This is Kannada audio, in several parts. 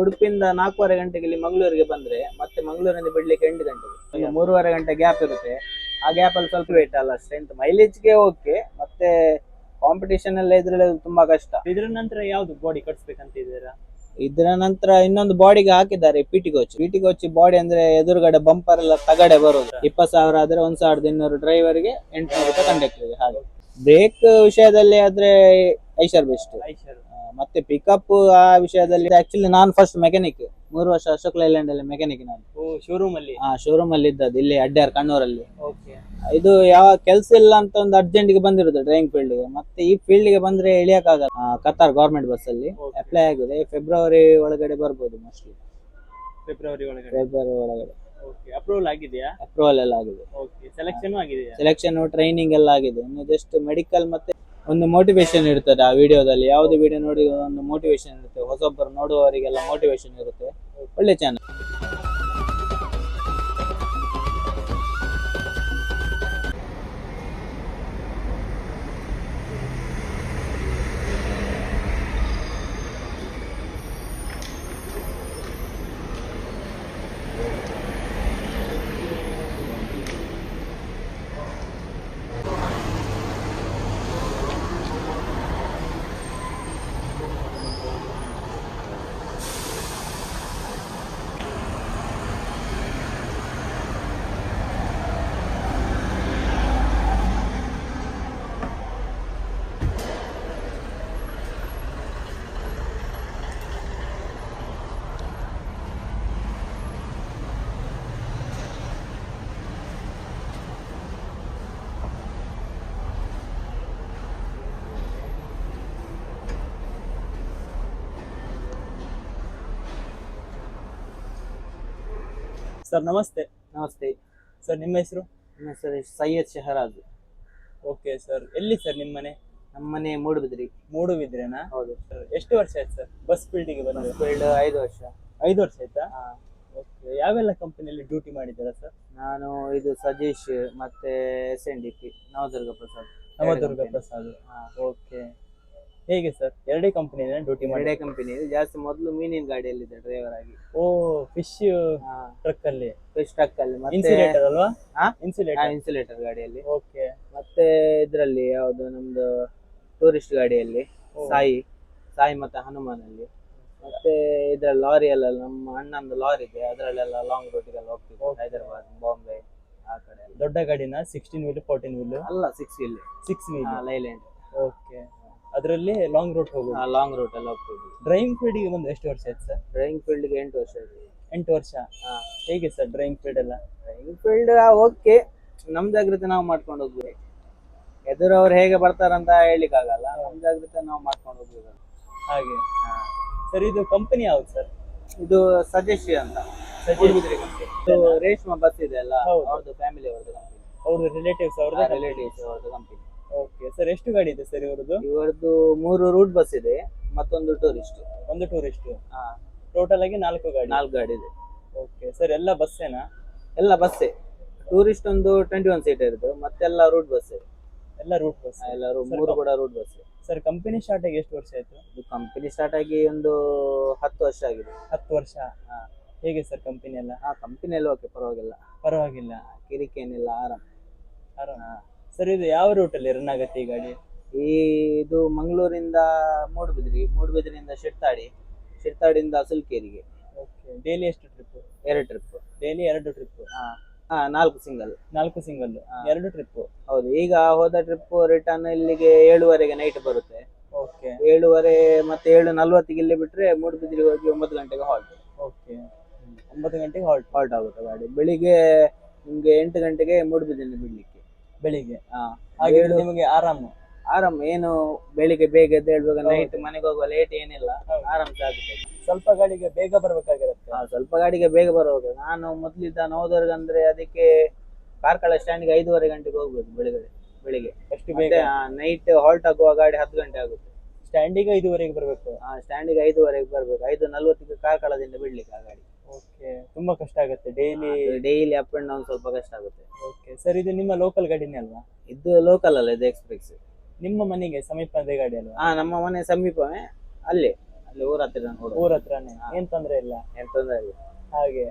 ಉಡುಪಿಯಿಂದ ನಾಲ್ಕೂವರೆ ಗಂಟೆಗೆ ಇಲ್ಲಿ ಮಂಗಳೂರಿಗೆ ಬಂದ್ರೆ ಮತ್ತೆ ಮಂಗಳೂರಿಂದ ಬಿಡ್ಲಿಕ್ಕೆ ಎಂಟು ಗಂಟೆಗೆ. ಒಂದು ಮೂರುವರೆ ಗಂಟೆ ಗ್ಯಾಪ್ ಇರುತ್ತೆ. ಆ ಗ್ಯಾಪ್ ಅಲ್ಲಿ ಸ್ವಲ್ಪ ವೇಟ್ ಅಲ್ಲ ಸ್ಟ್ರೆಂತ್ ಮೈಲೇಜ್ಗೆ ಓಕೆ ಮತ್ತೆ ಕಾಂಪಿಟೇಷನ್ ಎಲ್ಲ ಇದ್ರಲ್ಲಿ ತುಂಬಾ ಕಷ್ಟ. ಇದ್ರ ನಂತರ ಯಾವ್ದು ಬಾಡಿ ಕಟ್ಸ್ಬೇಕಂತ ಇದ್ದೀರಾ? ಇದ್ರ ನಂತರ ಇನ್ನೊಂದು ಬಾಡಿಗೆ ಹಾಕಿದ್ದಾರೆ PT coach PT coach body ಅಂದ್ರೆ ಎದುರುಗಡೆ ಬಂಪರ್ ಎಲ್ಲ ತಗಡೆ ಬರೋದು. ಇಪ್ಪತ್ತು ಸಾವಿರ ಆದ್ರೆ ಒಂದ್ ಸಾವಿರದ ಇನ್ನೂರು ಡ್ರೈವರ್ಗೆ ಎಂಟುನೂರು ರೂಪಾಯಿ ಕಂಡಕ್ಟರ್ಗೆ ಹಾಗೆ. ಬ್ರೇಕ್ ವಿಷಯದಲ್ಲಿ ಆದ್ರೆ ಐಶರ್ ಬೆಸ್ಟ್ ಐಶರ್ ಮತ್ತೆ ಪಿಕಪ್ ಆ ವಿಷಯದಲ್ಲಿ ಆಕ್ಚುಲಿ ನಾನು ಫಸ್ಟ್ ಮೆಕ್ಯಾನಿಕ್ ಮೂರು ವರ್ಷ ಅಶೋಕ್ ಲೈಲ್ಯಾಂಡ್ ಅಲ್ಲಿ ಮೆಕ್ಯಾನಿಕ್ ನಾನು. ಓ ಶೋರೂಮ್ ಅಲ್ಲಿ? ಆ ಶೋರೂಮ್ ಅಲ್ಲಿ ಇದ್ದದ್ದು ಇಲ್ಲಿ ಅಡ್ಡ್ಯಾರ್ ಕಣ್ಣೂರಲ್ಲಿ. ಓಕೆ ಇದು ಯಾವ ಕೆಲ್ಸ ಇಲ್ಲ ಅಂತ ಒಂದು ಅರ್ಜೆಂಟ್ಗೆ ಬಂದಿರೋದು ಡ್ರೈವಿಂಗ್ ಫೀಲ್ಡ್ಗೆ. ಮತ್ತೆ ಈ ಫೀಲ್ಡ್ಗೆ ಬಂದ್ರೆ ಇಳಿಯಕ್ಕಾಗಲ್ಲ ಆ, ಕತಾರ್ ಗೌರ್ಮೆಂಟ್ ಬಸ್ ಅಲ್ಲಿ ಅಪ್ಲೈ ಆಗಿದೆ. ಫೆಬ್ರವರಿ ಒಳಗಡೆ ಬರ್ಬೋದು ಮೋಸ್ಟ್ಲಿ ಫೆಬ್ರವರಿ ಒಳಗಡೆ. ಫೆಬ್ರವರಿ ಒಳಗಡೆ. ಓಕೆ ಅಪ್ರೂವಲ್ ಆಗಿದೆಯಾ? ಅಪ್ರೂವಲ್ ಎಲ್ಲ ಆಗಿದೆ. ಓಕೆ ಸೆಲೆಕ್ಷನ್ ಆಗಿದೆಯಾ ಸೆಲೆಕ್ಷನ್ ಟ್ರೈನಿಂಗ್ ಎಲ್ಲ ಆಗಿದೆ. ಇನ್ನು ಜಸ್ಟ್ ಮೆಡಿಕಲ್ ಮತ್ತೆ ಒಂದು ಮೋಟಿವೇಶನ್ ಇರ್ತದೆ ಆ ವಿಡಿಯೋದಲ್ಲಿ ಯಾವುದೇ ವಿಡಿಯೋ ನೋಡಿ ಒಂದು ಮೋಟಿವೇಶನ್ ಇರುತ್ತೆ. ಹೊಸೊಬ್ಬರು ನೋಡುವವರಿಗೆಲ್ಲ ಮೋಟಿವೇಶನ್ ಇರುತ್ತೆ. ಒಳ್ಳೆ ಚಾನಲ್ ಸರ್ ನಮಸ್ತೆ. ನಮಸ್ತೆ. ಸರ್ ನಿಮ್ಮ ಹೆಸರು? ನನ್ನ ಹೆಸರು ಸೈಯದ್ ಶಹರಾಜ್. ಓಕೆ ಸರ್ ಎಲ್ಲಿ ಸರ್ ನಿಮ್ಮ ಮನೆ? ನಮ್ಮನೆ ಮೂಡುಬಿದ್ರಿ. ಮೂಡುಬಿದ್ರೆನಾ? ಹೌದು. ಸರ್ ಎಷ್ಟು ವರ್ಷ ಆಯ್ತು ಸರ್ ಬಸ್ ಫೀಲ್ಡಿಗೆ ಬಂದ? ಫೀಲ್ಡ್ ಐದು ವರ್ಷ. ಐದು ವರ್ಷ ಆಯ್ತಾ? ಓಕೆ ಯಾವೆಲ್ಲ ಕಂಪನಿಯಲ್ಲಿ ಡ್ಯೂಟಿ ಮಾಡಿದ್ದೀರಾ ಸರ್? ನಾನು ಇದು ಸಜೀಶ್ ಮತ್ತೆ S N D P Navadurga Prasad Navadurga Prasad ಹಾ. ಓಕೆ. ಹೇಗೆ ಸರ್? ಎರಡೇ ಕಂಪನಿ ಡ್ಯೂಟಿ ಮಾಡಿ ಎರಡೇ ಕಂಪನಿ ಜಾಸ್ತಿ ಮೊದಲು ಮೀನಿನ ಗಾಡಿಯಲ್ಲಿದ್ದೆ ಡ್ರೈವರ್ ಆಗಿ. ಓ ಫಿಶ್ ಟ್ರಕ್ ಅಲ್ಲಿ? ಫಿಶ್ ಟ್ರಕ್ ಅಲ್ಲಿ. ಮತ್ತೆ ಇನ್ಸುಲೇಟರ್ ಅಲ್ವಾ? ಇನ್ಸುಲೇಟರ್ ಇನ್ಸುಲೇಟರ್ ಗಾಡಿಯಲ್ಲಿ. ಓಕೆ ಮತ್ತೆ ಇದ್ರಲ್ಲಿ ಯಾವುದು ನಮ್ದು ಟೂರಿಸ್ಟ್ ಗಾಡಿಯಲ್ಲಿ ಸಾಯಿ ಸಾಯಿ ಮತ್ತೆ ಹನುಮಾನಲ್ಲಿ. ಮತ್ತೆ ಇದ್ರಲ್ಲಿ ಲಾರಿ ಎಲ್ಲ ನಮ್ಮ ಅಣ್ಣಂದು ಲಾರಿ ಇದೆ. ಅದರಲ್ಲೆಲ್ಲ ಲಾಂಗ್ ರೂಟಿಗೆಲ್ಲ ಹೋಗ್ತೀವಿ. ಹೈದರಾಬಾದ್ ಬಾಂಬೆ ಆ ಕಡೆ ದೊಡ್ಡ ಗಾಡಿನ? ಸಿಕ್ಸ್ಟೀನ್ ವೀಲ್ ಫೋರ್ಟೀನ್ ವೀಲ್ ಅಲ್ಲ six wheel six wheel Leyland okay ಅದರಲ್ಲಿ ಲಾಂಗ್ ರೂಟ್ ಹೋಗೋದು. ಲಾಂಗ್ ರೂಟ್ ಎಲ್ಲ ಹೋಗ್ತೀವಿ ಡ್ರೈವಿಂಗ್ ಫೀಲ್ಡಿಗೆ ಒಂದು ಎಷ್ಟು ವರ್ಷ ಆಯ್ತು ಸರ್? ಡ್ರೈವಿಂಗ್ ಫೀಲ್ಡ್ಗೆ ಎಂಟು ವರ್ಷ ಆಯ್ತು. ಎಂಟು ವರ್ಷ. ಹೇಗೆ ಸರ್ ಡ್ರೈವಿಂಗ್ ಫೀಲ್ಡ್ ಎಲ್ಲ? ಡ್ರೈವಿಂಗ್ ಫೀಲ್ಡ್ ಓಕೆ ನಮ್ ಜಾಗ್ರತೆ ನಾವು ಮಾಡ್ಕೊಂಡು ಹೋಗ್ಬೇಕು. ಎದುರು ಅವ್ರು ಹೇಗೆ ಬರ್ತಾರಂತ ಹೇಳಿಕ್ಕಾಗಲ್ಲ ನಮ್ಮ ಜಾಗ್ರತೆ ನಾವು ಮಾಡ್ಕೊಂಡು ಹೋಗ್ಬೇಕು. ಹಾಗೆ. ಸರ್ ಇದು ಕಂಪನಿ ಯಾವ್ದು ಸರ್? ಇದು ಸಜೆಶಿ ಅಂತ. ಇದು ರೇಷ್ಮಾ ಬಸ್ ಇದೆ ಅಲ್ಲ. ಅವ್ರದ್ದು ಫ್ಯಾಮಿಲಿ ಅವ್ರದ್ದು ಕಂಪನಿ ಅವ್ರದ್ದು ರಿಲೇಟಿವ್ಸ್ ಅವ್ರದ್ದು ರಿಲೇಟಿವ್ಸ್ ಅವ್ರದ್ದು ಕಂಪನಿ ಓಕೆ ಸರ್ ಎಷ್ಟು ಗಾಡಿ ಇದೆ ಸರ್ ಇವ್ರದ್ದು? ಇವರದ್ದು ಮೂರು ರೂಟ್ ಬಸ್ ಇದೆ ಮತ್ತೊಂದು ಟೂರಿಸ್ಟ್ ಒಂದು ಟೂರಿಸ್ಟ್ ಹಾ. ಟೋಟಲ್ ಆಗಿ ನಾಲ್ಕು ಗಾಡಿ. ನಾಲ್ಕು ಗಾಡಿ ಇದೆ. ಓಕೆ ಸರ್ ಎಲ್ಲ ಬಸ್ಸೇನಾ ಎಲ್ಲ ಬಸ್ಸೇ ಟೂರಿಸ್ಟ್ ಒಂದು ಟ್ವೆಂಟಿ ಒನ್ ಸೀಟ್ ಇರೋದು ಮತ್ತೆಲ್ಲ ರೂಟ್ ಬಸ್ ಎಲ್ಲ ರೂಟ್ ಬಸ್ ಎಲ್ಲ ಮೂರು ಕೂಡ route bus sir company start ಆಗಿ ಎಷ್ಟು ವರ್ಷ ಆಯ್ತು? ಇದು ಕಂಪನಿ ಸ್ಟಾರ್ಟ್ ಆಗಿ ಒಂದು ಹತ್ತು ವರ್ಷ ಆಗಿದೆ. ಹತ್ತು ವರ್ಷ. ಹಾ. ಹೇಗೆ ಸರ್ ಕಂಪನಿ ಎಲ್ಲ? ಆ ಕಂಪನಿ ಎಲ್ಲ ಓಕೆ ಪರವಾಗಿಲ್ಲ. ಪರವಾಗಿಲ್ಲ. ಕಿರಿಕೇನಿಲ್ಲ ಆರಾಮ್. ಆರಾಮ. ಸರ್ ಇದು ಯಾವ ರೂಟಲ್ಲಿ ರನ್ ಆಗುತ್ತೆ ಈ ಗಾಡಿ? ಈ ಇದು ಮಂಗಳೂರಿಂದ ಮೂಡುಬಿದ್ರಿ ಮೂಡುಬಿದ್ರಿಯಿಂದ ಶಿರ್ತಾಡಿ ಶಿರ್ತಾಡಿಯಿಂದ ಸುಲ್ಕೇರಿಗೆ ಓಕೆ ಡೈಲಿ ಎಷ್ಟು ಟ್ರಿಪ್ ಎರಡು ಟ್ರಿಪ್ ಡೈಲಿ ಎರಡು ಟ್ರಿಪ್ ಹಾ ಹಾ ನಾಲ್ಕು ಸಿಂಗಲ್ ನಾಲ್ಕು ಸಿಂಗಲ್. ಎರಡು ಟ್ರಿಪ್ ಹೌದು ಈಗ ಹೋದ ಟ್ರಿಪ್ ರಿಟರ್ನ್ ಇಲ್ಲಿಗೆ ಏಳುವರೆಗೆ ನೈಟ್ ಬರುತ್ತೆ. ಓಕೆ ಏಳುವರೆ ಮತ್ತೆ ಏಳು ನಲ್ವತ್ತಿಗೆ ಇಲ್ಲಿ ಬಿಟ್ರೆ ಮೂಡುಬಿದ್ರಿಗೆ ಹೋಗಿ ಒಂಬತ್ತು ಗಂಟೆಗೆ ಹಾಲ್ಟ್ ಓಕೆ ಒಂಬತ್ತು ಗಂಟೆಗೆ ಹಾಲ್ಟ್ ಹಾಲ್ಟ್ ಆಗುತ್ತೆ ಗಾಡಿ. ಬೆಳಿಗ್ಗೆ ನಿಮಗೆ ಎಂಟು ಗಂಟೆಗೆ ಮೂಡುಬಿದ್ರಿಯಿಂದ ಬಿಡ್ಲಿಕ್ಕೆ. ಬೆಳಿಗ್ಗೆ. ಹಾ ಹಾಗೆ ನಿಮಗೆ ಆರಾಮ. ಆರಾಮ್ ಏನು ಬೆಳಿಗ್ಗೆ ಬೇಗ ಎದ್ದು ಹೇಳ್ಬೇಕು ನೈಟ್ ಮನೆಗೆ ಹೋಗುವ ಲೇಟ್ ಏನಿಲ್ಲ ಆರಾಮ ಆಗುತ್ತೆ ಸ್ವಲ್ಪ ಗಾಡಿಗೆ ಬೇಗ ಬರ್ಬೇಕಾಗಿರುತ್ತೆ. ಹಾ, ಸ್ವಲ್ಪ ಗಾಡಿಗೆ ಬೇಗ ಬರುವಾಗ ನಾನು ಮೊದ್ಲಿದ್ದ ನವದರ್ಗ ಅಂದ್ರೆ ಅದಕ್ಕೆ ಕಾರ್ಕಳ ಸ್ಟ್ಯಾಂಡ್ಗೆ ಐದೂವರೆ ಗಂಟೆಗೆ ಹೋಗ್ಬೇಕು ಬೆಳಿಗ್ಗೆ ಬೆಳಿಗ್ಗೆ. ಎಷ್ಟು ಬೇಗ? ನೈಟ್ ಹಾಲ್ಟ್ ಆಗುವ ಗಾಡಿ ಹತ್ತು ಗಂಟೆ ಆಗುತ್ತೆ. ಸ್ಟ್ಯಾಂಡಿಗೆ ಐದುವರೆಗೆ ಬರಬೇಕು. ಸ್ಟ್ಯಾಂಡಿಗೆ ಐದೂವರೆಗೆ ಬರ್ಬೇಕು. ಐದು ನಲ್ವತ್ತಿಗೆ ಕಾರ್ಕಳದಿಂದ ಬಿಡ್ಲಿಕ್ಕೆ ಆ ಗಾಡಿ. ಓಕೆ ತುಂಬಾ ಕಷ್ಟ ಆಗುತ್ತೆ. Daily daily up and down ಸ್ವಲ್ಪ ಕಷ್ಟ ಆಗುತ್ತೆ. ಓಕೆ ಸರ್ ಇದು ನಿಮ್ಮ ಲೋಕಲ್ ಗಾಡಿನೇ ಅಲ್ವಾ? ಇದು ಲೋಕಲ್ ಅಲ್ಲ ಇದು ಎಕ್ಸ್ಪ್ರೆಸ್ ನಿಮ್ಮ ಮನೆಗೆ ಸಮೀಪದ ಗಾಡಿ ಅಲ್ವಾ? ಹಾ ನಮ್ಮ ಮನೆ ಸಮೀಪವೇ ಅಲ್ಲಿ ಅಲ್ಲಿ ಊರ ಹತ್ರ ನೋಡು ಊರ ಹತ್ರನೇ ಏನ್ ತೊಂದ್ರೆ ಇಲ್ಲ? ಏನ್ ತೊಂದ್ರೆ ಇಲ್ಲ. ಹಾಗೆ.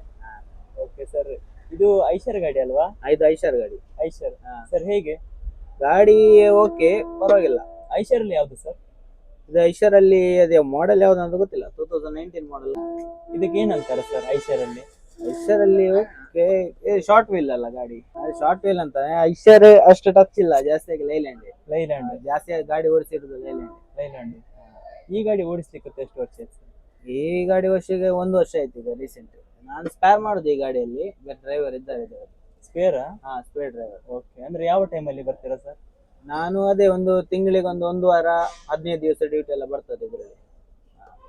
ಓಕೆ ಸರ್ ಇದು ಐಶರ್ ಗಾಡಿ ಅಲ್ವಾ? ಐದು ಐಷರ್ ಗಾಡಿ. ಐಶರ್ ಹಾ. ಸರ್ ಹೇಗೆ? ಗಾಡಿ ಓಕೆ ಪರವಾಗಿಲ್ಲ. ಐಶರ್ ಅಲ್ಲಿ ಯಾವ್ದು ಸರ್ ಇದು ಐಷರ್ ಅಲ್ಲಿ ಅದೇ ಮಾಡೆಲ್ ಯಾವ್ದು ಅಂತ ಗೊತ್ತಿಲ್ಲ. ಟೂ ತೌಸಂಡ್ ನೈನ್ಟೀನ್ ಮಾಡೆಲ್ ಇದಕ್ಕೆ ಏನಂತಾರೆ ಸರ್ ಐಷರಲ್ಲಿ ಅಲ್ಲಿ? ಐಷರ್ ಅಲ್ಲಿ ಓಕೆ ಶಾರ್ಟ್ ವೀಲ್ ಅಲ್ಲ ಗಾಡಿ. ಶಾರ್ಟ್ ವೀಲ್ ಅಂತ ಐಷರ್ ಅಷ್ಟು ಟಚ್ ಇಲ್ಲ ಜಾಸ್ತಿ ಆಗಿ ಲೈಲ್ಯಾಂಡ್ ಲೈಲ್ಯಾಂಡ್ ಜಾಸ್ತಿ ಆಗಿ ಗಾಡಿ ಓಡಿಸಿರೋದು ಲೈಲ್ಯಾಂಡ್ ಲೈಲ್ಯಾಂಡ್ ಈ ಗಾಡಿ ಓಡಿಸ್ಲಿಕ್ಕೆ ಎಷ್ಟು ವರ್ಷ ಆಯ್ತು ಈ ಗಾಡಿ ವರ್ಷಕ್ಕೆ ಒಂದು ವರ್ಷ ಆಯ್ತು ಈಗ ರೀಸೆಂಟ್ ನಾನು ಸ್ಪೇರ್ ಮಾಡುದು ಈ ಗಾಡಿಯಲ್ಲಿ ಡ್ರೈವರ್ ಇದ್ದಾರೆ ಇದ್ದಾರೆ. ಸ್ಪೇರಾ ಹಾ ಸ್ಪೇರ್ ಡ್ರೈವರ್ ಓಕೆ ಅಂದ್ರೆ ಯಾವ ಟೈಮಲ್ಲಿ ಬರ್ತೀರಾ ಸರ್ ನಾನು ಅದೇ ಒಂದು ತಿಂಗಳಿಗೆ ಒಂದು ಒಂದು ವಾರ ಹದಿನೈದು ದಿವಸ ಡ್ಯೂಟಿ ಎಲ್ಲ ಬರ್ತದೆ ಇದರಲ್ಲಿ.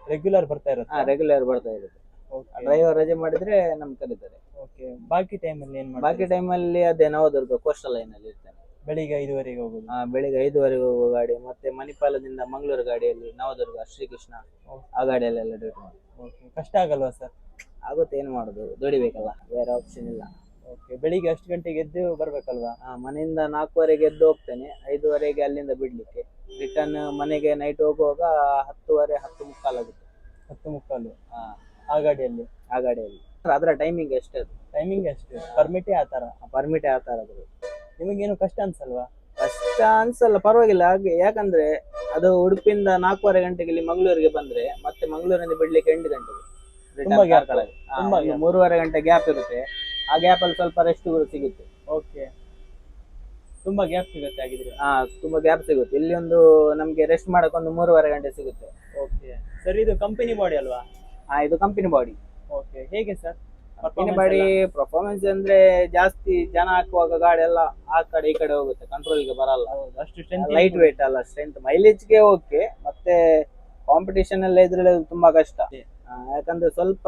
ರೆಗ್ಯುಲರ್ ಬರ್ತಾ ಹಾ ಹಾಂ ರೆಗ್ಯುಲರ್ ಬರ್ತಾ ಇರುತ್ತೆ. ಡ್ರೈವರ್ ರಜೆ ಮಾಡಿದ್ರೆ ನಮ್ಗೆ ಕರೀತಾರೆ. ಓಕೆ ಬಾಕಿ ಟೈಮಲ್ಲಿ ಏನ್ ಬಾಕಿ ಮಾಡ್ತೀರಾ ಟೈಮಲ್ಲಿ ಅದೇ ನವದುರ್ಗ ಕೋಸ್ಟಲ್ ಲೈನ್ ಅಲ್ಲಿ ಇರ್ತೇನೆ. ಬೆಳಿಗ್ಗೆ ಐದುವರೆಗೆ ಹೋಗೋದು? ಆ, ಬೆಳಿಗ್ಗೆ ಐದುವರೆಗೆ ಹೋಗುವ ಗಾಡಿ ಮತ್ತೆ ಮಣಿಪಾಲದಿಂದ ಮಂಗಳೂರು ಗಾಡಿಯಲ್ಲಿ ನವದುರ್ಗ ಶ್ರೀಕೃಷ್ಣ. ಆ ಗಾಡಿಯಲ್ಲೆಲ್ಲ ಡ್ಯೂಟಿ ಮಾಡಿ ಓಕೆ ಕಷ್ಟ ಆಗಲ್ವಾ ಸರ್? ಆಗುತ್ತೆ ಏನು ಮಾಡೋದು? ದುಡಿಬೇಕಲ್ಲ. ಬೇರೆ ಆಪ್ಷನ್ ಇಲ್ಲ. ಓಕೆ ಬೆಳಿಗ್ಗೆ ಅಷ್ಟು ಗಂಟೆಗೆ ಎದ್ದು ಬರ್ಬೇಕಲ್ವಾ? ಆ, ಮನೆಯಿಂದ ನಾಲ್ಕುವರೆಗೆ ಎದ್ದು ಹೋಗ್ತೇನೆ. ಐದುವರೆಗೆ ಅಲ್ಲಿಂದ ಬಿಡ್ಲಿಕ್ಕೆ. ರಿಟರ್ನ್ ಮನೆಗೆ ನೈಟ್ ಹೋಗುವಾಗ ಹತ್ತುವರೆ ಹತ್ತು ಮುಕ್ಕಾಲಾಗುತ್ತೆ ಹತ್ತು ಮುಕ್ಕಾಲು? ಆ, ಆ ಗಾಡಿಯಲ್ಲಿ? ಆ ಗಾಡಿಯಲ್ಲಿ. ಅದರ ಟೈಮಿಂಗ್ ಎಷ್ಟೇ ಅದು? ಟೈಮಿಂಗ್ ಎಷ್ಟು? ಪರ್ಮಿಟೇ ಆ ಥರ ಪರ್ಮಿಟ್ ಯಾವ ಥರ ನಿಮಗೇನು ಕಷ್ಟ ಅನ್ಸಲ್ವಾ? ಕಷ್ಟ ಅನ್ಸಲ್ಲ ಪರವಾಗಿಲ್ಲ. ಹಾಗೆ ಯಾಕಂದ್ರೆ ಅದು ಉಡುಪಿಯಿಂದ ನಾಲ್ಕೂವರೆ ಗಂಟೆಗೆ ಇಲ್ಲಿ ಮಂಗಳೂರಿಗೆ ಬಂದ್ರೆ ಮತ್ತೆ ಮಂಗಳೂರಿಂದ ಬಿಡ್ಲಿಕ್ಕೆ ಎಂಟು ಗಂಟೆಗೆ. Return ತುಂಬಾ gap. ಕಾರ್ಕಳಕ್ಕೆ. ಆ, ತುಂಬಾ ಒಂದು gap. ಮೂರುವರೆ ಗಂಟೆ ಗ್ಯಾಪ್ ಇರುತ್ತೆ. ಆ ಗ್ಯಾಪ್ ಅಲ್ಲಿ ಸ್ವಲ್ಪ ರೆಸ್ಟ್ ಸಿಗುತ್ತೆ. ಓಕೆ ತುಂಬಾ ಗ್ಯಾಪ್ ಸಿಗುತ್ತೆ ಆಗಿದ್ರೆ ಹಾ ತುಂಬಾ ಗ್ಯಾಪ್ ಸಿಗುತ್ತೆ. ಇಲ್ಲಿ ಒಂದು ನಮ್ಗೆ ರೆಸ್ಟ್ ಮಾಡಕ್ಕೆ ಒಂದು ಮೂರುವರೆ ಗಂಟೆ ಸಿಗುತ್ತೆ. ಓಕೆ ಸರ್ ಇದು ಕಂಪನಿ ಬಾಡಿ ಅಲ್ವಾ? ಹಾ ಇದು ಕಂಪನಿ ಬಾಡಿ ಓಕೆ ಹೇಗೆ ಸರ್ ಕಂಪನಿ ಬಾಡಿ ಪರ್ಫಾರ್ಮೆನ್ಸ್ ಅಂದ್ರೆ ಜಾಸ್ತಿ ಜನ ಹಾಕುವಾಗ ಗಾಡಿ ಎಲ್ಲ ಆ ಕಡೆ ಈ ಕಡೆ ಹೋಗುತ್ತೆ. ಕಂಟ್ರೋಲ್ಗೆ ಬರಲ್ಲ. ಅಷ್ಟು ಸ್ಟ್ರೆಂತ್ ಲೈಟ್ ವೇಟ್ ಅಲ್ಲ ಸ್ಟ್ರೆಂತ್ ಮೈಲೇಜ್ಗೆ ಓಕೆ ಮತ್ತೆ ಕಾಂಪಿಟೇಷನ್ ಎಲ್ಲ ಇದ್ರಲ್ಲಿ ತುಂಬಾ ಕಷ್ಟ. ಯಾಕಂದ್ರೆ ಸ್ವಲ್ಪ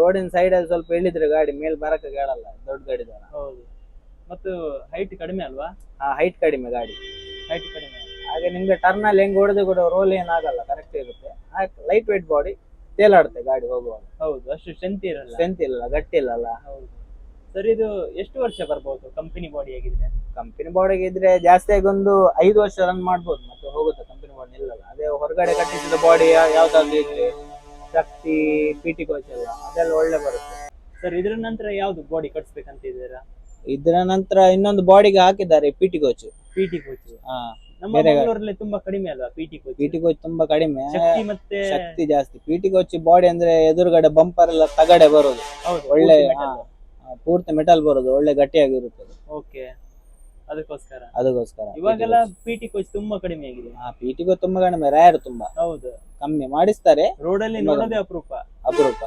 ರೋಡಿನ ಸೈಡ್ ಅಲ್ಲಿ ಸ್ವಲ್ಪ ಇಳಿದ್ರೆ ಗಾಡಿ ಮೇಲ್ ಬರಕ್ಕೆ ಕೇಳಲ್ಲ ದೊಡ್ಡ ಗಾಡಿ ತರ ಹೌದು. ಮತ್ತು ಹೈಟ್ ಕಡಿಮೆ ಅಲ್ವಾ? ಆ ಹೈಟ್ ಕಡಿಮೆ ಗಾಡಿ. ಹೈಟ್ ಕಡಿಮೆ. ಹಾಗೆ ನಿಮ್ಗೆ ಟರ್ನ್ ಅಲ್ಲಿ ಹೆಂಗ್ ಹೊಡೆದು ಕೂಡ ರೋಲ್ ಏನಾಗಲ್ಲ ಕರೆಕ್ಟ್ ಇರುತ್ತೆ. ಲೈಟ್ ವೇಟ್ ಬಾಡಿ ತೇಲಾಡುತ್ತೆ ಗಾಡಿ ಹೋಗುವಾಗ. ಹೌದು ಅಷ್ಟು ಸ್ಟ್ರೆಂತ್ ಇರಲ್ಲ. ಸ್ಟ್ರೆಂತ್ ಇಲ್ಲ ಗಟ್ಟಿ ಇಲ್ಲಲ್ಲ. ಹೌದು. ಸರ್ ಇದು ಎಷ್ಟು ವರ್ಷ ಬರ್ಬೋದು ಕಂಪನಿ ಬಾಡಿ ಆಗಿದ್ರೆ? ಕಂಪನಿ ಬಾಡಿಗೆ ಇದ್ರೆ ಜಾಸ್ತಿ ಆಗಿ ಒಂದು ಐದು ವರ್ಷ ರನ್ ಮಾಡ್ಬೋದು ಮತ್ತೆ ಹೋಗುತ್ತೆ ಕಂಪನಿ ಬಾಡಿ ನಿಲ್ಲಲ್ಲ. ಅದೇ ಹೊರಗಡೆ ಕಟ್ಟಿಸಿದ ಬಾಡಿ ಯಾವ್ದಾದ್ರು ಇದ್ರೆ. ಶಕ್ತಿ ಪಿ ಟಿ ಕೋಚ್ ಎಲ್ಲ ಅದೆಲ್ಲ ಒಳ್ಳೆ ಬರುತ್ತೆ. ಸರ್ ಇದ್ರ ನಂತರ ಯಾವ್ದು ಬಾಡಿ ಕಟ್ಸ್ಬೇಕಂತ ಇದ್ದೀರಾ? ಇದರ ನಂತರ ಇನ್ನೊಂದು ಬಾಡಿಗೆ ಹಾಕಿದ್ದಾರೆ P T coach P T coach ನಮ್ಮ ಬೇರೆ ಮಂಗಳೂರಲ್ಲಿ ತುಂಬಾ ಕಡಿಮೆ ಅಲ್ವಾ P T coach P T coach ತುಂಬಾ ಕಡಿಮೆ. ಶಕ್ತಿ ಮತ್ತೆ ಶಕ್ತಿ ಜಾಸ್ತಿ. ಪಿ ಟಿ ಕೋಚ್ ಬಾಡಿ ಅಂದ್ರೆ ಎದುರುಗಡೆ ಬಂಪರ್ ಎಲ್ಲ ತಗಡೆ ಬರೋದು. ಹೌದು ಒಳ್ಳೆ ಪೂರ್ತಿ ಮೆಟಲ್ ಬರೋದು ಒಳ್ಳೆ ಗಟ್ಟಿಯಾಗಿರುತ್ತದೆ. ಓಕೆ ಅದಕ್ಕೋಸ್ಕರ. ಅದಕ್ಕೋಸ್ಕರ. ಇವಾಗೆಲ್ಲ ಪಿಟಿ ಕೋಚ್ ತುಂಬಾ ಕಡಿಮೆ ಆಗಿದೆ. ಹಾ ಪಿಟಿ ಕೋಚ್ ತುಂಬಾ ಕಡಿಮೆ ರ್ಯಾರ್ ತುಂಬಾ. ಹೌದು. ಕಮ್ಮಿ ಮಾಡಿಸ್ತಾರೆ. ರೋಡ್ ಅಲ್ಲಿ ನೋಡೋದೇ ಅಪರೂಪ. ಅಪರೂಪ.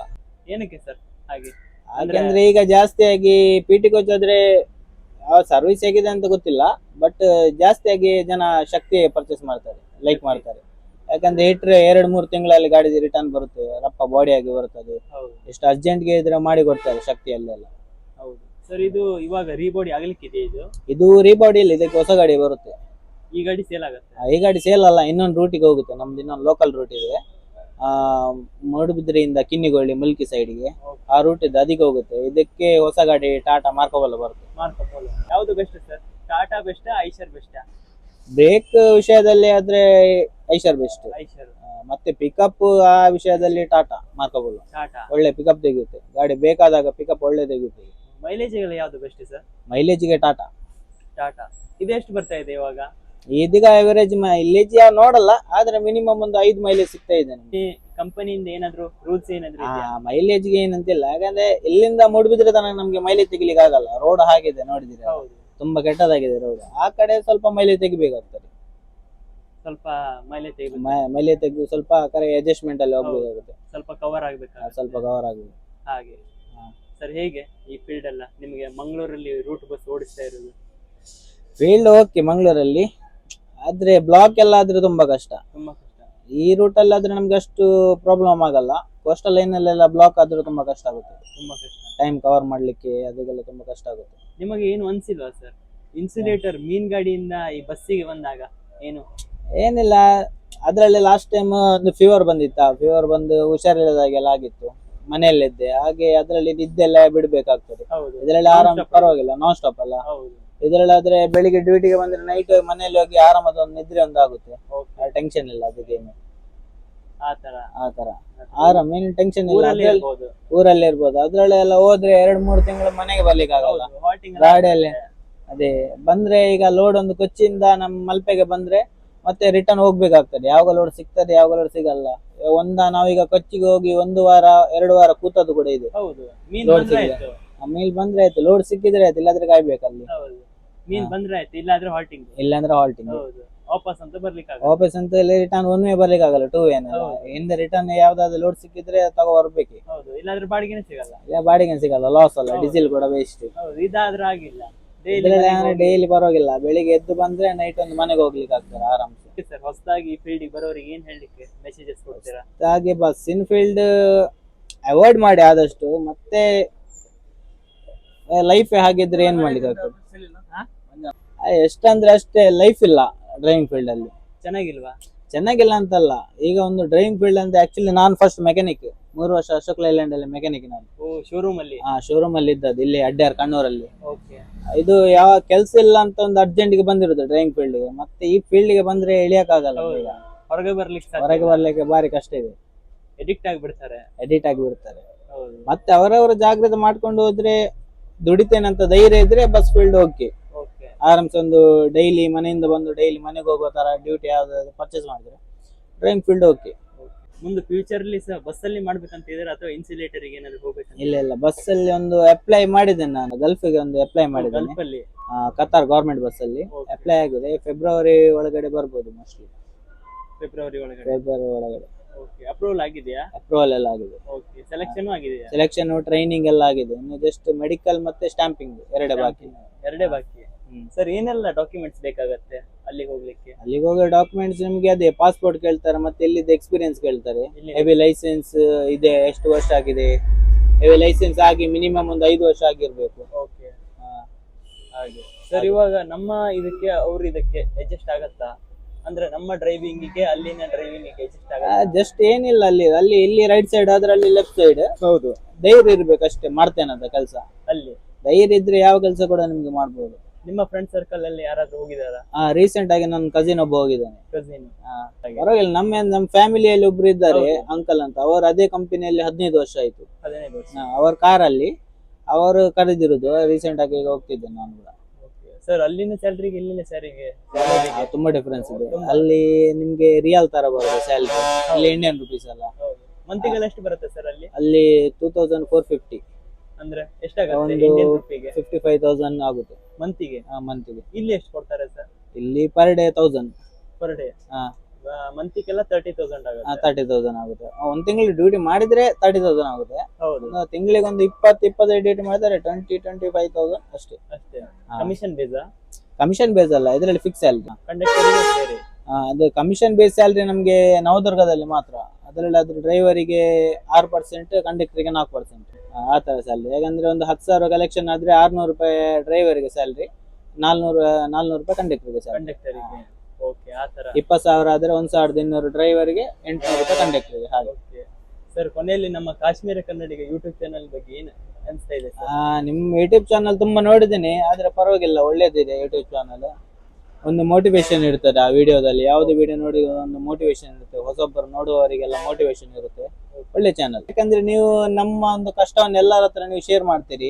ಏನಕ್ಕೆ ಸರ್ ಹಾಗೆ? ಯಾಕಂದ್ರೆ ಈಗ ಜಾಸ್ತಿಯಾಗಿ ಪಿಟಿ ಕೋಚ್ ಆದ್ರೆ ಸರ್ವಿಸ್ ಹೇಗಿದೆ ಅಂತ ಗೊತ್ತಿಲ್ಲ ಬಟ್ ಜಾಸ್ತಿಯಾಗಿ ಜನ ಶಕ್ತಿ ಪರ್ಚೇಸ್ ಮಾಡ್ತಾರೆ ಲೈಕ್ ಮಾಡ್ತಾರೆ. ಯಾಕಂದ್ರೆ ಇಟ್ರೆ ಎರಡ್ ಮೂರು ತಿಂಗಳಲ್ಲಿ ಗಾಡಿ ರಿಟರ್ನ್ ಬರುತ್ತೆ ರಪ್ಪ ಬಾಡಿ ಆಗಿ ಬರ್ತದೆ. ಎಷ್ಟು ಅರ್ಜೆಂಟ್ಗೆ ಇದ್ರೆ ಮಾಡಿ ಕೊಡ್ತಾರೆ ಶಕ್ತಿಯಲ್ಲೆಲ್ಲ. ಸರ್ ಇದು ಇವಾಗ ರೀಬಾಡಿ ಆಗ್ಲಿಕ್ಕಿದೆ ಇದು? ಇದು ರೀಬಾಡಿ ಇಲ್ಲ ಇದಕ್ಕೆ ಹೊಸ ಗಾಡಿ ಬರುತ್ತೆ. ಈ ಗಾಡಿ ಸೇಲ್ ಆಗುತ್ತೆ? ಆ, ಈ ಗಾಡಿ ಸೇಲ್ ಅಲ್ಲ ಇನ್ನೊಂದು ರೂಟಿಗೆ ಹೋಗುತ್ತೆ. ನಮ್ದು ಇನ್ನೊಂದು ಲೋಕಲ್ ರೂಟ್ ಇದೆ. ಆ ಮೂಡುಬಿದ್ರೆಯಿಂದ ಕಿನ್ನಿಗೊಳ್ಳಿ ಮುಲ್ಕಿ ಸೈಡ್ಗೆ ಆ ರೂಟ್ ಇದೆ ಅದಕ್ಕೆ ಹೋಗುತ್ತೆ. ಇದಕ್ಕೆ ಹೊಸ ಗಾಡಿ ಟಾಟಾ ಮಾರ್ಕೋಬಲ್ಲ ಬರುತ್ತೆ. ಮಾರ್ಕೋ ಪೋಲೋ ಯಾವ್ದು best sir Tata best Eicher best brake ವಿಷಯದಲ್ಲಿ ಆದ್ರೆ ಐಷರ್ ಬೆಸ್ಟ್ ಐಶರ್ ಮತ್ತೆ ಪಿಕಪ್ ಆ ವಿಷಯದಲ್ಲಿ ಟಾಟಾ ಮಾರ್ಕೋಬಲ್ಲ ಟಾಟಾ ಒಳ್ಳೆ ಪಿಕಪ್ ತೆಗೆಯುತ್ತೆ. ಗಾಡಿ ಬೇಕಾದಾಗ ಪಿಕಪ್ ಒಳ್ಳೆ ತೆಗೆಯುತ್ತೆ. ಮೈಲೇಜ್ಗೆಲ್ಲ ಯಾವ್ದು ಬೆಸ್ಟ್ ಸರ್? ಮೈಲೇಜ್ಗೆ ಟಾಟಾ ಟಾಟಾ ಇದೆಷ್ಟು ಬರ್ತಾ ಇದೆ ಇವಾಗ? ಇದೀಗ ಅವರೇಜ್ ಮೈಲೇಜ್ ಯಾವ ನೋಡಲ್ಲ ಆದ್ರೆ ಮಿನಿಮಮ್ ಒಂದು ಐದು ಮೈಲೇಜ್ ಸಿಗ್ತಾ ಇದೆ ನಮ್ಗೆ. ಈ ಕಂಪನಿಯಿಂದ ಏನಾದ್ರು ರೂಲ್ಸ್ ಏನಾದ್ರು ಮೈಲೇಜ್ಗೆ ಮೈಲೇಜ್ಗೆ ಏನಂತಿಲ್ಲ. ಯಾಕಂದ್ರೆ ಇಲ್ಲಿಂದ ಮೂಡುಬಿದ್ರೆ ತನಕ ನಮ್ಗೆ ಮೈಲೇಜ್ ತೆಗಿಲಿಕ್ಕೆ ಆಗಲ್ಲ. ರೋಡ್ ಹಾಗಿದೆ ನೋಡಿದಿರ? ಹೌದು. ತುಂಬಾ ಕೆಟ್ಟದಾಗಿದೆ ರೋಡ್ ಆ ಕಡೆ ಸ್ವಲ್ಪ ಮೈಲೇಜ್ ತೆಗಿಬೇಕಾಗ್ತದೆ. ಸ್ವಲ್ಪ ಮೈಲೇಜ್ ತೆಗಿಬೇಕು. ಮೈಲೇಜ್ ತೆಗೆದು ಸ್ವಲ್ಪ ಕಡೆ ಅಡ್ಜಸ್ಟ್ಮೆಂಟ್ ಅಲ್ಲಿ ಹೋಗ್ಬೇಕಾಗುತ್ತೆ. ಸ್ವಲ್ಪ ಕವರ್ ಆಗ್ಬೇಕು ಸ್ವಲ್ಪ ಕವರ್ ಆಗಿದೆ ಹಾಗೆ. ಸರ್ ಹೇಗೆ ಈ ಫೀಲ್ಡ್ ಎಲ್ಲ? ನಿಮಗೆ ಮಂಗಳೂರಲ್ಲಿ ರೂಟ್ ಬಸ್ ಓಡಿಸ್ತಾ ಇರೋದು? ಫೀಲ್ಡ್ ಓಕೆ ಮಂಗಳೂರಲ್ಲಿ. ಆದ್ರೆ ಬ್ಲಾಕ್ ಎಲ್ಲ ಆದ್ರೆ ತುಂಬಾ ಕಷ್ಟ. ತುಂಬಾ ಕಷ್ಟ. ಈ ರೂಟ್ ಅಲ್ಲಿ ಆದ್ರೆ ನಮ್ಗೆ ಅಷ್ಟು ಪ್ರಾಬ್ಲಮ್ ಆಗಲ್ಲ. ಕೋಸ್ಟಲ್ ಲೈನ್ ಅಲ್ಲೆಲ್ಲ ಬ್ಲಾಕ್ ಆದ್ರೆ ತುಂಬಾ ಕಷ್ಟ ಆಗುತ್ತೆ. ತುಂಬಾ ಕಷ್ಟ. ಟೈಮ್ ಕವರ್ ಮಾಡ್ಲಿಕ್ಕೆ ಅದಕ್ಕೆಲ್ಲ ತುಂಬಾ ಕಷ್ಟ ಆಗುತ್ತೆ. ನಿಮಗೆ ಏನು ಅನ್ಸಿಲ್ವಾ ಸರ್ ಇನ್ಸುಲೇಟರ್ ಮೀನ್ ಗಾಡಿಯಿಂದ ಈ ಬಸ್ಸಿಗೆ ಬಂದಾಗ ಏನು? ಏನಿಲ್ಲ. ಅದರಲ್ಲಿ ಲಾಸ್ಟ್ ಟೈಮ್ ಒಂದು ಫೀವರ್ ಬಂದಿತ್ತ? ಫೀವರ್ ಬಂದು ಹುಷಾರಿಲ್ಲದಾಗೆಲ್ಲ ಆಗಿತ್ತು. ಮನೆಯಲ್ಲಿದ್ದೆ. ಹಾಗೆ ಅದ್ರಲ್ಲಿ ಎಲ್ಲ ಬಿಡ್ಬೇಕಾಗ್ತದೆ. ಹೌದು. ಇದರಲ್ಲಿ ಆರಾಮ ಪರವಾಗಿಲ್ಲ ನಾನ್ ಸ್ಟಾಪ್ ಅಲ್ಲ. ಹೌದು. ಇದರಲ್ಲಿ ಆದ್ರೆ ಬೆಳಿಗ್ಗೆ ಡ್ಯೂಟಿಗೆ ಬಂದ್ರೆ ನೈಟ್ ಮನೆಯಲ್ಲಿ ಹೋಗಿ ಆರಾಮದ ಒಂದು ನಿದ್ರೆ ಒಂದು ಆಗುತ್ತೆ ಟೆನ್ಷನ್ ಇಲ್ಲ ಅದಕ್ಕೇನು ಆ ತರ ಆ ತರ ಆರಾಮ್ ಏನ್ ಟೆನ್ಷನ್ ಇಲ್ಲ. ಊರಲ್ಲಿ ಅದ್ರಲ್ಲಿ ಇರ್ಬೋದು. ಊರಲ್ಲಿ ಇರ್ಬೋದು. ಅದ್ರಲ್ಲೆಲ್ಲ ಹೋದ್ರೆ ಎರಡ್ ಮೂರು ತಿಂಗಳು ಮನೆಗೆ ಬರ್ಲಿಕ್ಕೆ ಆಗಲ್ಲ. ಗಾಡಿಯಲ್ಲಿ. ಅದೇ ಬಂದ್ರೆ ಈಗ ಲೋಡ್ ಒಂದು ಕೊಚ್ಚಿಯಿಂದ ನಮ್ ಮಲ್ಪೆಗೆ ಬಂದ್ರೆ ಮತ್ತೆ ರಿಟರ್ನ್ ಹೋಗ್ಬೇಕಾಗ್ತದೆ. ಯಾವಾಗ ಲೋಡ್ ಸಿಗ್ತದೆ ಯಾವಾಗ ಲೋಡ್ ಸಿಗಲ್ಲ. ಒಂದ ನಾವೀಗ ಕೊಚ್ಚಿಗೆ ಹೋಗಿ ಒಂದು ವಾರ ಎರಡು ವಾರ ಕೂತದ್ದು ಕೂಡ ಇದೆ. ಹೌದು. ಮೀನ್ ಬಂದ್ರೆ. ಆಯ್ತು. ಆಮೇಲೆ ಬಂದ್ರೆ ಆಯ್ತು. ಲೋಡ್ ಸಿಕ್ಕಿದ್ರೆ ಆಯ್ತು. ಇಲ್ಲಾಂದ್ರೆ ಕಾಯ್ಬೇಕಲ್ಲಿ ಹೌದು. ಮೀನ್ ಬಂದ್ರೆ ಆಯ್ತು. ಇಲ್ಲಾದ್ರೆ ಹಾಲ್ಟಿಂಗ್ ಇಲ್ಲಾಂದ್ರೆ ಹಾಲ್ಟಿಂಗ್ ಹೌದು. ವಾಪಸ್ ಅಂತ ಬರ್ಲಿಕ್ಕೆ ಆಗಲ್ಲ ವಾಪಸ್ ಅಂತ ಇಲ್ಲಿ ರಿಟರ್ನ್ ಒನ್ ವೇ ಬರ್ಲಿಕ್ಕಾಗಲ್ಲ ಟೂ ವೇ ಹೌದು. ಹಿಂದೆ ರಿಟರ್ನ್ ಯಾವ್ದಾದ್ರು ಲೋಡ್ ಸಿಕ್ಕಿದ್ರೆ ತಗೋ ಬರ್ಬೇಕು. ಹೌದು. ಇಲ್ಲಾದ್ರೆ ಬಾಡಿಗೆನೆ ಸಿಗಲ್ಲ. ಇಲ್ಲ ಬಾಡಿಗೆ ಸಿಗಲ್ಲ. ಲಾಸ್ ಅಲ್ಲ. ಹೌದು. ಡೀಸೆಲ್ ಕೂಡ ವೇಸ್ಟ್ ಹೌದು. ಇದಾದ್ರೂ ಆಗಿಲ್ಲ. ಡೈಲಿ ಬರೋಗಿಲ್ಲ. ಬೆಳಿಗ್ಗೆ ಎದ್ದು ಬಂದ್ರೆ ನೈಟ್ ಒಂದು ಮನೆಗೆ ಹೋಗ್ಲಿಕ್ಕೆ ಆಗ್ತಾರೆ ಆರಾಮ್ಸೆ. ಸರ್ ಹೊಸದಾಗಿ ಫೀಲ್ಡ್ ಬರೋರಿಗೆ ಏನ್ ಹೇಳಲಿಕ್ಕೆ ಮೆಸೇಜಸ್ ಕೊಡ್ತೀರಾ? ಹಾಗೆ ಬಸ್ಸಿನ ಫೀಲ್ಡ್ ಅವಾಯ್ಡ್ ಮಾಡಿ ಆದಷ್ಟು ಮತ್ತೆ ಲೈಫ್ ಹಾಗಿದ್ರೆ ಏನ್ ಮಾಡ್ಲಿಕ್ಕೆ ಆಗ್ತದೆ? ಎಷ್ಟಂದ್ರೆ ಅಷ್ಟೇ ಲೈಫ್ ಇಲ್ಲ ಡ್ರೈವಿಂಗ್ ಫೀಲ್ಡ್ ಅಲ್ಲಿ. ಚೆನ್ನಾಗಿಲ್ವಾ? ಚೆನ್ನಾಗಿಲ್ಲ ಅಂತಲ್ಲ. ಈಗ ಒಂದು ಡ್ರೈವಿಂಗ್ ಫೀಲ್ಡ್ ಅಂದ್ರೆ ಆಕ್ಚುಲಿ ನಾನ್ ಫಸ್ಟ್ ಮೆಕ್ಯಾನಿಕ್ ಮೂರು ವರ್ಷ ಅಶೋಕ್ ಲೈಲ್ಯಾಂಡ್ ಅಲ್ಲಿ ಮೆಕ್ಯಾನಿಕ್ ನಾನು. ಶೋರೂಮ್ ಅಲ್ಲಿ? ಹಾ ಶೋರೂಮ್ ಅಲ್ಲಿ ಇದ್ದದ್ದು ಇಲ್ಲಿ ಅಡ್ಡ್ಯಾರ್ ಕಣ್ಣೂರಲ್ಲಿ. ಓಕೆ ಇದು ಯಾವ ಕೆಲ್ಸ ಇಲ್ಲ ಅಂತ ಒಂದು ಅರ್ಜೆಂಟ್ಗೆ ಬಂದಿರೋದು ಡ್ರಾಯಿಂಗ್ ಫೀಲ್ಡ್ಗೆ. ಮತ್ತೆ ಈ ಫೀಲ್ಡ್ಗೆ ಬಂದ್ರೆ ಇಳಿಯಕ್ಕಾಗಲ್ಲ. ಈಗ. ಹೊರಗೆ ಬರ್ಲಿಕ್ಕೆ ಹೊರಗೆ ಬರ್ಲಿಕ್ಕೆ ಬಾರಿ ಕಷ್ಟ ಇದೆ. ಎಡಿಕ್ಟ್ ಆಗಿಬಿಡ್ತಾರೆ. ಎಡಿಟ್ ಆಗಿಬಿಡ್ತಾರೆ. ಮತ್ತೆ ಅವರವರ ಜಾಗ್ರತೆ ಮಾಡ್ಕೊಂಡು ಹೋದ್ರೆ ಅಂತ ಧೈರ್ಯ ಇದ್ರೆ ಬಸ್ ಫೀಲ್ಡ್ ಓಕೆ ಓಕೆ ಆರಾಮ್ಸೆ ಒಂದು ಡೈಲಿ ಮನೆಯಿಂದ ಬಂದು ಡೈಲಿ ಮನೆಗೆ ಹೋಗೋ ತರ ಡ್ಯೂಟಿ ಯಾವ್ದಾದ್ರು ಪರ್ಚೇಸ್ ಮಾಡಿದ್ರೆ ಡ್ರೈವಿಂಗ್ ಫೀಲ್ಡ್ ಓಕೆ ಮುಂದೆ ಫ್ಯೂಚರ್ ಅಲ್ಲಿ ಸಹ ಬಸ್ ಅಲ್ಲಿ ಮಾಡ್ಬೇಕಂತ ಇದ್ರೆ ಅಥವಾ ಇನ್ಸುಲೇಟರ್ ಏನಾದ್ರು ಹೋಗ್ಬೇಕಂತ? ಇಲ್ಲ ಇಲ್ಲ. ಬಸ್ ಅಲ್ಲಿ ಒಂದು ಅಪ್ಲೈ ಮಾಡಿದ್ದೇನೆ ನಾನು. ಗಲ್ಫಿಗೆ ಒಂದು ಅಪ್ಲೈ ಮಾಡಿದ್ದೇನೆ. ಗಲ್ಫ್ ಅಲ್ಲಿ? ಆ, ಕತಾರ್ ಗೌರ್ಮೆಂಟ್ ಬಸ್ ಅಲ್ಲಿ Okay. ಅಪ್ಲೈ ಆಗಿದೆ. ಫೆಬ್ರವರಿ ಒಳಗಡೆ ಬರ್ಬೋದು ಮೋಸ್ಟ್ಲಿ ಫೆಬ್ರವರಿ ಒಳಗಡೆ? ಫೆಬ್ರವರಿ ಒಳಗಡೆ. ಓಕೆ ಅಪ್ರೂವಲ್ ಆಗಿದೆಯಾ? ಅಪ್ರೂವಲ್ ಎಲ್ಲ ಆಗಿದೆ. ಓಕೆ ಸೆಲೆಕ್ಷನ್ ಆಗಿದೆಯಾ? ಸೆಲೆಕ್ಷನ್ ಟ್ರೈನಿಂಗ್ ಎಲ್ಲ ಆಗಿದೆ. ಇನ್ನು ಜಸ್ಟ್ ಮೆಡಿಕಲ್ ಮತ್ತೆ ಸ್ಟಾಂಪಿಂಗ್ ಎರಡೇ ಬಾಕಿ. ಎರಡೇ ಬಾಕಿ. ಹ್ಮ್. ಸರ್ ಏನೆಲ್ಲ ಡಾಕ್ಯುಮೆಂಟ್ಸ್ ಬೇಕಾಗತ್ತೆ? ಅಲ್ಲಿಗೆ ಹೋಗ್ಲಿಕ್ಕೆ? ಅಲ್ಲಿಗೆ ಹೋಗೋ ಡಾಕ್ಯುಮೆಂಟ್ಸ್ ನಿಮ್ಗೆ ಅದೇ ಪಾಸ್ಪೋರ್ಟ್ ಕೇಳ್ತಾರೆ ಮತ್ತೆ ಎಲ್ಲಿದ್ದ ಎಕ್ಸ್ಪೀರಿಯನ್ಸ್ ಕೇಳ್ತಾರೆ. ಇಲ್ಲಿ ಹೆವಿ ಲೈಸೆನ್ಸ್ ಇದೆ ಎಷ್ಟು ವರ್ಷ ಆಗಿದೆ? ಹೆವಿ ಲೈಸೆನ್ಸ್ ಆಗಿ ಮಿನಿಮಮ್ ಒಂದು ಐದು ವರ್ಷ ಆಗಿರ್ಬೇಕು. ಓಕೆ ಹಾಗೆ. ಸರ್ ಇವಾಗ ನಮ್ಮ ಇದಕ್ಕೆ ಅವ್ರ ಇದಕ್ಕೆ ಅಡ್ಜಸ್ಟ್ ಆಗತ್ತಾ? ಅಂದ್ರೆ ನಮ್ಮ ಡ್ರೈವಿಂಗಿಗೆ ಅಲ್ಲಿನ ಡ್ರೈವಿಂಗಿಗೆ ಅಡ್ಜಸ್ಟ್ ಆಗತ್ತಾ? ಜಸ್ಟ್ ಏನಿಲ್ಲ ಅಲ್ಲಿ. ಅಲ್ಲಿ ಇಲ್ಲಿ ರೈಟ್ ಸೈಡ್ ಅದ್ರಲ್ಲಿ ಲೆಫ್ಟ್ ಸೈಡ್ ಹೌದು. ಧೈರ್ಯ ಇರ್ಬೇಕು ಅಷ್ಟೇ ಮಾಡ್ತೇನಂತ ಕೆಲಸ. ಅಲ್ಲಿ? ಧೈರ್ಯ ಇದ್ರೆ ಯಾವ ಕೆಲಸ ಕೂಡ ನಿಮ್ಗೆ ಮಾಡ್ಬೋದು. ನಿಮ್ಮ ಫ್ರೆಂಡ್ ಸರ್ಕಲ್ ಅಲ್ಲಿ ಯಾರಾದ್ರೂ ಹೋಗಿದಾರಾ ಆ ರೀಸೆಂಟ್ ಆಗಿ ನನ್ನ ಕಸಿನ್ ಒಬ್ಬ ಹೋಗಿದ್ದಾನೆ. ಕಸಿನ್ ಪರವಾಗಿಲ್ಲ ನಮ್ಮ ನಮ್ಮ ಫ್ಯಾಮಿಲಿಯಲ್ಲಿ ಒಬ್ರು ಇದ್ದಾರೆ ಅಂಕಲ್ ಅಂತ. ಅವರು ಅದೇ ಕಂಪನಿಯಲ್ಲಿ ಹದಿನೈದು ವರ್ಷ ಆಯ್ತು. ಹದಿನೈದು ವರ್ಷ. ಅವರ ಕಾರಲ್ಲಿ ಅವರು ಕರೆದಿರುದು ರೀಸೆಂಟ್ ಆಗಿ ಈಗ ಹೋಗ್ತಿದ್ದೇನೆ ನಾನು ಕೂಡ. ಸರ್ ಅಲ್ಲಿನ ಸ್ಯಾಲ್ರಿಗೆ ಇಲ್ಲಿನ ಸ್ಯಾರಿಗೆ ತುಂಬಾ ಡಿಫ್ರೆನ್ಸ್ ಇದೆ. ಅಲ್ಲಿ ನಿಮ್ಗೆ ರಿಯಲ್ ತರ ಬರುತ್ತೆ ಸ್ಯಾಲ್ರಿ ಅಲ್ಲಿ ಇಂಡಿಯನ್ ರುಪೀಸ್ ಅಲ್ಲ. ಮಂತಿಗೆಲ್ಲ ಎಷ್ಟು ಬರುತ್ತೆ ಸರ್ ಅಲ್ಲಿ? ಅಲ್ಲಿ ಟೂ ತೌಸಂಡ್ ಫೋರ್ ಫಿಫ್ಟಿ ಅಂದ್ರೆ ಎಷ್ಟಾಗುತ್ತೆ ಒಂದು ಇಂಡಿಯನ್ ರುಪಿಗೆ ಫಿಫ್ಟಿ ಫೈವ್ ತೌಸಂಡ್ ಆಗುತ್ತೆ ಮಂತಿಗೆ ಮಂತಿಗೆ ಇಲ್ಲಿ ಎಷ್ಟು ಕೊಡ್ತಾರೆ ಸರ್? ಇಲ್ಲಿ per day thousand per day ಹಾ. ಮಂತಿಗೆಲ್ಲ ತರ್ಟಿ ತೌಸಂಡ್ ಆಗುತ್ತೆ. ತರ್ಟಿ ತೌಸಂಡ್ ಆಗುತ್ತೆ. ಒಂದ್ ತಿಂಗಳು ಡ್ಯೂಟಿ ಮಾಡಿದ್ರೆ ತರ್ಟಿ ತೌಸಂಡ್ ಆಗುತ್ತೆ. ಹೌದು. ತಿಂಗಳಿಗೆ ಒಂದು ಇಪ್ಪತ್ತು ಇಪ್ಪತ್ತೈದು ಡ್ಯೂಟಿ ಮಾಡಿದ್ರೆ ಟ್ವೆಂಟಿ ಟ್ವೆಂಟಿ ಫೈವ್ ತೌಸಂಡ್ ಅಷ್ಟೇ. ಅಷ್ಟೇ. ಕಮಿಷನ್ ಬೇಸ್ ಕಮಿಷನ್ ಬೇಸ್ ಅಲ್ಲ ಇದರಲ್ಲಿ ಫಿಕ್ಸ್ ಸ್ಯಾಲ್ರಿ ಕಂಡಕ್ಟರ್ ಅದು ಕಮಿಷನ್ ಬೇಸ್ ಸ್ಯಾಲ್ರಿ ನಮಗೆ ನವದುರ್ಗದಲ್ಲಿ ಮಾತ್ರ. ಅದರಲ್ಲಿ ಅದ್ರ ಡ್ರೈವರಿಗೆ ಆರು ಪರ್ಸೆಂಟ್ ಕಂಡಕ್ಟರ್ಗೆ ನಾಲ್ಕು ಪರ್ಸೆಂಟ್ ಆ ತರ ಸ್ಯಾಲ್ರಿ ಯಾಕಂದ್ರೆ ಒಂದು ಹತ್ತು ಸಾವಿರ ಕಲೆಕ್ಷನ್ ಆದ್ರೆ ಆರ್ನೂರು ರೂಪಾಯಿ ಡ್ರೈವರ್ಗೆ ಸ್ಯಾಲ್ರಿ ನಾಲ್ನೂರು ನಾಲ್ನೂರು ರೂಪಾಯಿ ಕಂಡಕ್ಟರ್ಗೆ ಸ್ಯಾಲ್ರಿ ಕಂಡಕ್ಟರಿಗೆ ಓಕೆ ಆ ಥರ ಇಪ್ಪತ್ತು ಸಾವಿರ ಆದ್ರೆ ಒಂದು ಸಾವಿರದ ಇನ್ನೂರು ಡ್ರೈವರ್ಗೆ ಎಂಟುನೂರು ರೂಪಾಯಿ ಕಂಡಕ್ಟರ್ಗೆ ಹಾಗೆ. ಸರ್ ಕೊನೆಯಲ್ಲಿ ನಮ್ಮ ಕಾಶ್ಮೀರ ಕನ್ನಡಿಗ ಯೂಟ್ಯೂಬ್ ಚಾನಲ್ ಬಗ್ಗೆ ಏನು ಅನಿಸ್ತಾ ಇದೆ ಸರ್ ಆ, ನಿಮ್ ಯೂಟ್ಯೂಬ್ ಚಾನಲ್ ತುಂಬಾ ನೋಡಿದ್ದೀನಿ ಆದ್ರೆ ಪರವಾಗಿಲ್ಲ ಒಳ್ಳೇದಿದೆ ಯೂಟ್ಯೂಬ್ ಚಾನಲ್ ಒಂದು ಮೋಟಿವೇಶನ್ ಇರ್ತದೆ ಆ ವಿಡಿಯೋದಲ್ಲಿ ಯಾವ್ದು ವಿಡಿಯೋ ನೋಡಿ ಒಂದು ಮೋಟಿವೇಶನ್ ಇರುತ್ತೆ ಹೊಸೊಬ್ಬರು ನೋಡುವವರಿಗೆಲ್ಲ ಮೋಟಿವೇಶನ್ ಇರುತ್ತೆ. ಒಳ್ಳೆ ಚಾನಲ್ ಯಾಕಂದ್ರೆ ನೀವು ನಮ್ಮ ಒಂದು ಕಷ್ಟವನ್ನು ಎಲ್ಲರ ಹತ್ರ ನೀವು ಶೇರ್ ಮಾಡ್ತೀರಿ.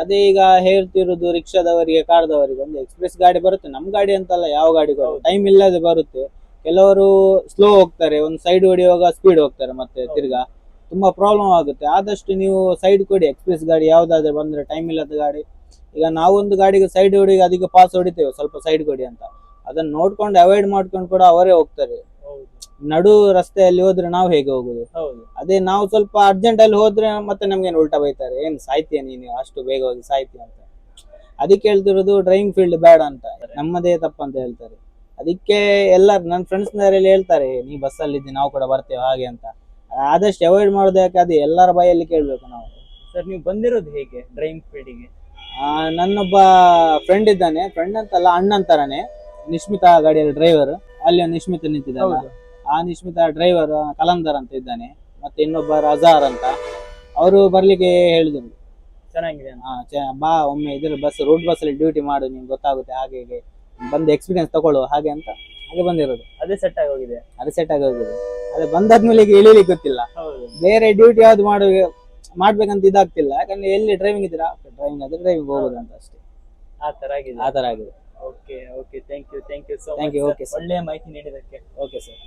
ಅದೇ ಈಗ ಹೇಳ್ತಿರೋದು ರಿಕ್ಷಾದವರಿಗೆ ಕಾರ್ದವರಿಗೆ ಒಂದು ಎಕ್ಸ್ಪ್ರೆಸ್ ಗಾಡಿ ಬರುತ್ತೆ. ನಮ್ ಗಾಡಿ ಅಂತಲ್ಲ ಯಾವ ಗಾಡಿಗಳು ಟೈಮ್ ಇಲ್ಲದೆ ಬರುತ್ತೆ. ಕೆಲವರು ಸ್ಲೋ ಹೋಗ್ತಾರೆ. ಒಂದು ಸೈಡ್ ಹೊಡೆಯುವಾಗ ಸ್ಪೀಡ್ ಹೋಗ್ತಾರೆ ಮತ್ತೆ ತಿರ್ಗಾ. ತುಂಬಾ ಪ್ರಾಬ್ಲಮ್ ಆಗುತ್ತೆ. ಆದಷ್ಟು ನೀವು ಸೈಡ್ ಕೊಡಿ. ಎಕ್ಸ್ಪ್ರೆಸ್ ಗಾಡಿ ಯಾವ್ದಾದ್ರೆ ಬಂದ್ರೆ ಟೈಮ್ ಇಲ್ಲದ ಗಾಡಿ. ಈಗ ನಾವೊಂದು ಗಾಡಿಗೆ ಸೈಡ್ ಹೊಡಿಗೆ ಅದಕ್ಕೆ ಪಾಸ್ ಹೊಡಿತೇವೆ. ಸ್ವಲ್ಪ ಸೈಡ್ ಕೊಡಿ ಅಂತ. ಅದನ್ನ ನೋಡ್ಕೊಂಡು ಅವಾಯ್ಡ್ ಮಾಡ್ಕೊಂಡು ಕೂಡ ಅವರೇ ಹೋಗ್ತಾರೆ. ನಡು ರಸ್ತೆಯಲ್ಲಿ ಹೋದ್ರೆ ನಾವು ಹೇಗೆ ಹೋಗುದು? ಹೌದು. ಅದೇ ನಾವು ಸ್ವಲ್ಪ ಅರ್ಜೆಂಟ್ ಅಲ್ಲಿ ಹೋದ್ರೆ ಮತ್ತೆ ನಮ್ಗೆ ಉಲ್ಟಾ ಬೈತಾರೆ. ಏನ್ ಸಾಯ್ತೀಯ ನೀನು? ಅಷ್ಟು ಬೇಗ ಹೋಗಿ ಸಾಯ್ತೀಯ ಅಂತ. ಅದಕ್ಕೆ ಹೇಳ್ತಿರೋದು ಡ್ರೈವಿಂಗ್ ಫೀಲ್ಡ್ ಬೇಡ ಅಂತ. ನಮ್ಮದೇ ತಪ್ಪಂತ ಹೇಳ್ತಾರೆ. ಅದಕ್ಕೆ ಎಲ್ಲ ನನ್ನ ಫ್ರೆಂಡ್ಸ್ ಯಾರೆಲ್ಲ ಹೇಳ್ತಾರೆ ನೀ ಬಸ್ಸಲ್ಲಿ ಇದ್ದಿ ನಾವು ಕೂಡ ಬರ್ತೇವೆ ಹಾಗೆ ಅಂತ. ಆದಷ್ಟು ಅವಾಯ್ಡ್ ಮಾಡೋದು ಯಾಕೆ? ಅದು ಎಲ್ಲರ ಬಾಯಲ್ಲಿ ಕೇಳಬೇಕು ನಾವು. ಸರ್ ನೀವು ಬಂದಿರೋದು ಹೇಗೆ ಡ್ರೈವಿಂಗ್ ಫೀಲ್ಡಿಗೆ ಆ, ನನ್ನೊಬ್ಬ ಫ್ರೆಂಡ್ ಇದ್ದಾನೆ. ಫ್ರೆಂಡ್ ಅಂತಲ್ಲ ಅಣ್ಣ ತರಾನೇ. ನಿಶ್ಮಿತಾ ಗಾಡಿಯಲ್ಲಿ ಡ್ರೈವರ್ ಅಲ್ಲಿ ನಿಶ್ಮಿತ ನಿಂತಿದ್ದಾನೆ. ಆ ನಿಶ್ಮಿತ ಡ್ರೈವರ್ ಕಲಂದರ್ ಅಂತ ಇದ್ದಾನೆ ಮತ್ತೆ ಇನ್ನೊಬ್ಬ ರಜಾರ್ ಅಂತ. ಅವರು ಬರ್ಲಿಕ್ಕೆ ಹೇಳಿದ್ರು. ಚೆನ್ನಾಗಿದೆ ಹಾ ಚ- ಬಾ ಒಮ್ಮೆ ಇದ್ರ ಬಸ್ ರೋಡ್ ಬಸ್ ಅಲ್ಲಿ ಡ್ಯೂಟಿ ಮಾಡು ನಿಮ್ಗೆ ಗೊತ್ತಾಗುತ್ತೆ ಹಾಗೆ ಹೀಗೆ. ಬಂದು ಎಕ್ಸ್ಪೀರಿಯನ್ಸ್ ತಗೊಳ್ಳು ಹಾಗೆ ಅಂತ ಹಾಗೆ ಬಂದಿರೋದು. ಅದೇ ಸೆಟ್ ಆಗೋಗಿದೆ ಅದೇ ಸೆಟ್ ಆಗಿ ಹೋಗಿದೆ. ಅದೇ ಬಂದಾದ್ಮೇಲೆ ಈಗ ಇಳಿಲಿಕ್ಕೆ ಗೊತ್ತಿಲ್ಲ. ಹೌದು. ಬೇರೆ ಡ್ಯೂಟಿ ಯಾವ್ದು ಮಾಡ ಮಾಡ್ಬೇಕಂತ ಇದಾಗ್ತಿಲ್ಲ. ಯಾಕಂದ್ರೆ ಎಲ್ಲಿ ಡ್ರೈವಿಂಗ್ ಇದ್ದೀರಾ? ಡ್ರೈವಿಂಗ್ ಆದ್ರೆ ಡ್ರೈವಿಂಗ್ ಹೋಗೋದು ಅಂತ ಅಷ್ಟೇ. ಆ ತರ ಆಗಿದೆ. ಆ ತರ ಆಗಿದೆ. Okay okay thank you thank you so Thank you okay sir. ಒಳ್ಳೆಯ ಮಾಹಿತಿ ನೀಡಿದಕ್ಕೆ ಓಕೆ ಸರ್